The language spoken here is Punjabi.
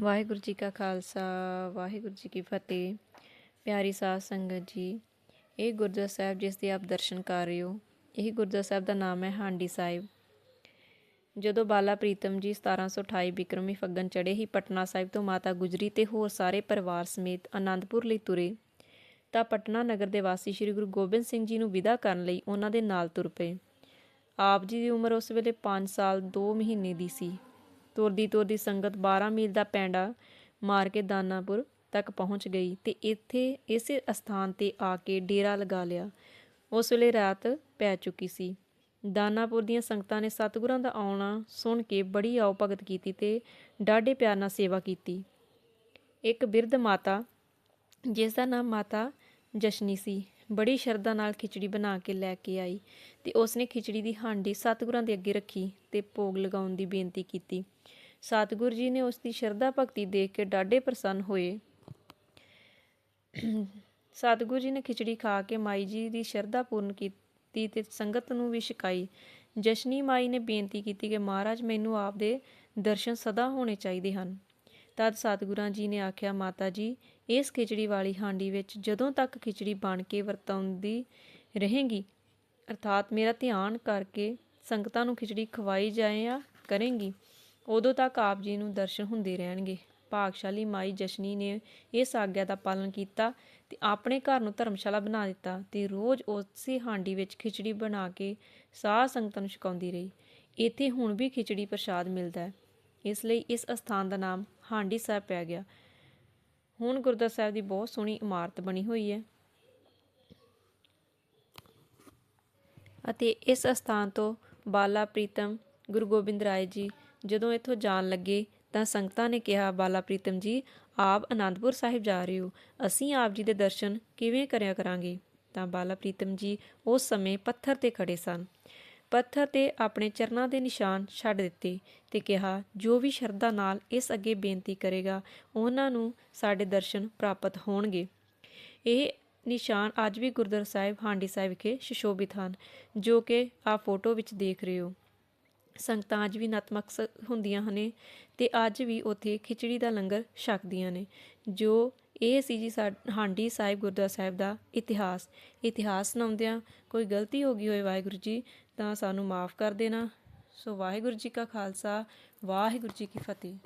ਵਾਹਿਗੁਰੂ ਜੀ ਕਾ ਖਾਲਸਾ, ਵਾਹਿਗੁਰੂ ਜੀ ਕੀ ਫਤਿਹ। ਪਿਆਰੀ ਸਾਧ ਸੰਗਤ ਜੀ, ਇਹ ਗੁਰਦੁਆਰਾ ਸਾਹਿਬ ਜਿਸ ਦੇ ਆਪ ਦਰਸ਼ਨ ਕਰ ਰਹੇ ਹੋ, ਇਹ ਗੁਰਦੁਆਰਾ ਸਾਹਿਬ ਦਾ ਨਾਮ ਹੈ ਹਾਂਡੀ ਸਾਹਿਬ। ਜਦੋਂ ਬਾਲਾ ਪ੍ਰੀਤਮ ਜੀ 1728 ਬਿਕਰਮੀ ਫੱਗਣ ਚੜੇ ਹੀ ਪਟਨਾ ਸਾਹਿਬ ਤੋਂ ਮਾਤਾ ਗੁਜਰੀ ਤੇ ਹੋਰ ਸਾਰੇ ਪਰਿਵਾਰ ਸਮੇਤ ਆਨੰਦਪੁਰ ਲਈ ਤੁਰੇ, ਤਾਂ ਪਟਨਾ ਨਗਰ ਦੇ ਵਾਸੀ ਸ੍ਰੀ ਗੁਰੂ ਗੋਬਿੰਦ ਸਿੰਘ ਜੀ ਨੂੰ ਵਿਦਾ ਕਰਨ ਲਈ ਉਹਨਾਂ ਦੇ ਨਾਲ ਤੁਰ ਪਏ। ਆਪ ਜੀ ਦੀ ਉਮਰ ਉਸ ਵੇਲੇ 5 ਸਾਲ 2 ਮਹੀਨੇ ਦੀ ਸੀ। ਤੁਰਦੀ ਤੁਰਦੀ ਸੰਗਤ 12 ਮੀਲ ਦਾ ਪੈਂਡਾ ਮਾਰ ਕੇ ਦਾਨਾਪੁਰ ਤੱਕ ਪਹੁੰਚ ਗਈ ਤੇ ਇੱਥੇ ਇਸੇ ਅਸਥਾਨ ਤੇ ਆ ਕੇ ਡੇਰਾ ਲਗਾ ਲਿਆ। ਉਸ ਵੇਲੇ ਰਾਤ ਪੈ ਚੁੱਕੀ ਸੀ। ਦਾਨਾਪੁਰ ਦੀਆਂ ਸੰਗਤਾਂ ਨੇ ਸਤਿਗੁਰਾਂ ਦਾ ਆਉਣਾ ਸੁਣ ਕੇ ਬੜੀ ਆਓ ਭਗਤ ਕੀਤੀ ਤੇ ਡਾਢੇ ਪਿਆਰ ਨਾਲ ਸੇਵਾ ਕੀਤੀ। ਇੱਕ ਬਿਰਧ ਮਾਤਾ ਜਿਸ ਦਾ ਨਾਮ ਮਾਤਾ ਜਸ਼ਨੀ ਸੀ ਬੜੀ ਸ਼ਰਧਾ ਨਾਲ ਖਿਚੜੀ ਬਣਾ ਕੇ ਲੈ ਕੇ ਆਈ ਤੇ ਉਸਨੇ ਖਿਚੜੀ ਦੀ ਹਾਂਡੀ ਸਤਿਗੁਰਾਂ ਦੇ ਅੱਗੇ ਰੱਖੀ ਤੇ ਭੋਗ ਲਗਾਉਣ ਦੀ ਬੇਨਤੀ ਕੀਤੀ। ਸਤਿਗੁਰ ਜੀ ਨੇ ਉਸ ਦੀ ਸ਼ਰਧਾ ਭਗਤੀ ਦੇਖ ਕੇ ਡਾਢੇ ਪ੍ਰਸੰਨ ਹੋਏ। ਸਤਿਗੁਰ ਜੀ ਨੇ ਖਿਚੜੀ ਖਾ ਕੇ ਮਾਈ ਜੀ ਦੀ ਸ਼ਰਧਾ ਪੂਰਨ ਕੀਤੀ ਤੇ ਸੰਗਤ ਨੂੰ ਵੀ ਛਕਾਈ। ਜਸ਼ਨੀ ਮਾਈ ਨੇ ਬੇਨਤੀ ਕੀਤੀ ਕਿ ਮਹਾਰਾਜ ਮੈਨੂੰ ਆਪ ਦੇ ਦਰਸ਼ਨ ਸਦਾ ਹੋਣੇ ਚਾਹੀਦੇ ਹਨ। ਤਦ ਸਤਿਗੁਰਾਂ ਜੀ ਨੇ ਆਖਿਆ, ਮਾਤਾ ਜੀ, ਇਸ ਖਿਚੜੀ ਵਾਲੀ ਹਾਂਡੀ ਵਿੱਚ ਜਦੋਂ ਤੱਕ ਖਿਚੜੀ ਬਣ ਕੇ ਵਰਤਾਉਂਦੀ ਰਹੇਗੀ, ਅਰਥਾਤ ਮੇਰਾ ਧਿਆਨ ਕਰਕੇ ਸੰਗਤਾਂ ਨੂੰ ਖਿਚੜੀ ਖਵਾਈ ਜਾਇਆ ਕਰੇਂਗੀ, ਉਦੋਂ ਤੱਕ ਆਪ ਜੀ ਨੂੰ ਦਰਸ਼ਨ ਹੁੰਦੇ ਰਹਿਣਗੇ। ਭਾਗਸ਼ਾਲੀ ਮਾਈ ਜਸ਼ਨੀ ਨੇ ਇਸ ਆਗਿਆ ਦਾ ਪਾਲਨ ਕੀਤਾ ਤੇ ਆਪਣੇ ਘਰ ਨੂੰ ਧਰਮਸ਼ਾਲਾ ਬਣਾ ਦਿੱਤਾ ਤੇ ਰੋਜ਼ ਉਸੇ ਹਾਂਡੀ ਵਿੱਚ ਖਿਚੜੀ ਬਣਾ ਕੇ ਸਾਹ ਸੰਗਤਾਂ ਨੂੰ ਛਕਾਉਂਦੀ ਰਹੀ। ਇੱਥੇ ਹੁਣ ਵੀ ਖਿਚੜੀ ਪ੍ਰਸ਼ਾਦ ਮਿਲਦਾ ਹੈ। ਇਸ ਲਈ ਇਸ ਅਸਥਾਨ ਦਾ ਨਾਮ ਹਾਂਡੀ ਸਾਹਿਬ ਪੈ ਗਿਆ। ਹੁਣ ਗੁਰਦੁਆਰਾ ਸਾਹਿਬ ਦੀ ਬਹੁਤ ਸੋਹਣੀ ਇਮਾਰਤ ਬਣੀ ਹੋਈ ਹੈ। ਅਤੇ ਇਸ ਅਸਥਾਨ ਤੋਂ ਬਾਲਾ ਪ੍ਰੀਤਮ ਗੁਰੂ ਗੋਬਿੰਦ ਰਾਏ ਜੀ ਜਦੋਂ ਇੱਥੋਂ ਜਾਣ ਲੱਗੇ ਤਾਂ ਸੰਗਤਾਂ ਨੇ ਕਿਹਾ, ਬਾਲਾ ਪ੍ਰੀਤਮ ਜੀ, ਆਪ ਅਨੰਦਪੁਰ ਸਾਹਿਬ ਜਾ ਰਹੇ ਹੋ। ਅਸੀਂ ਆਪ ਜੀ ਦੇ ਦਰਸ਼ਨ ਕਿਵੇਂ ਕਰਿਆ ਕਰਾਂਗੇ? ਤਾਂ ਬਾਲਾ ਪ੍ਰੀਤਮ ਜੀ ਉਸ ਸਮੇਂ ਪੱਥਰ ਤੇ ਖੜੇ ਸਨ। ਪੱਥਰ ਤੇ ਆਪਣੇ ਚਰਨਾਂ ਦੇ ਨਿਸ਼ਾਨ ਛੱਡ ਦਿੱਤੇ ਤੇ ਕਿਹਾ, ਜੋ ਵੀ ਸ਼ਰਧਾ ਨਾਲ ਇਸ ਅੱਗੇ ਬੇਨਤੀ ਕਰੇਗਾ, ਉਹਨਾਂ ਨੂੰ ਸਾਡੇ ਦਰਸ਼ਨ ਪ੍ਰਾਪਤ ਹੋਣਗੇ। ਇਹ ਨਿਸ਼ਾਨ ਅੱਜ ਵੀ ਗੁਰਦੁਆਰਾ ਸਾਹਿਬ ਹਾਂਡੀ ਸਾਹਿਬ ਵਿਖੇ ਸ਼ਿਸ਼ੋਭਿਤ ਹਨ, ਜੋ ਕਿ ਆ ਫੋਟੋ ਵਿੱਚ ਦੇਖ ਰਹੇ ਹੋ। ਸੰਗਤਾਂ ਅੱਜ ਵੀ ਨਤਮਕ ਸ- ਹੁੰਦੀਆਂ ਹਨ ਤੇ ਅੱਜ ਵੀ ਉੱਥੇ ਖਿਚੜੀ ਦਾ ਲੰਗਰ ਛਕਦੀਆਂ ਨੇ, ਜੋ ਇਹ ਸੀ ਜੀ ਸਾ, ਹਾਂਡੀ ਸਾਹਿਬ ਗੁਰਦੁਆਰਾ ਸਾਹਿਬ ਦਾ ਇਤਿਹਾਸ। ਇਤਿਹਾਸ ਸੁਣਾਉਂਦਿਆਂ ਕੋਈ ਗਲਤੀ ਹੋ ਗਈ ਹੋਏ ਵਾਹਿਗੁਰੂ ਜੀ, ਤਾਂ ਸਾਨੂੰ ਮਾਫ ਕਰ ਦੇਣਾ। ਸੋ ਵਾਹਿਗੁਰੂ ਜੀ ਕਾ ਖਾਲਸਾ, ਵਾਹਿਗੁਰੂ ਜੀ ਕੀ ਫਤਿਹ।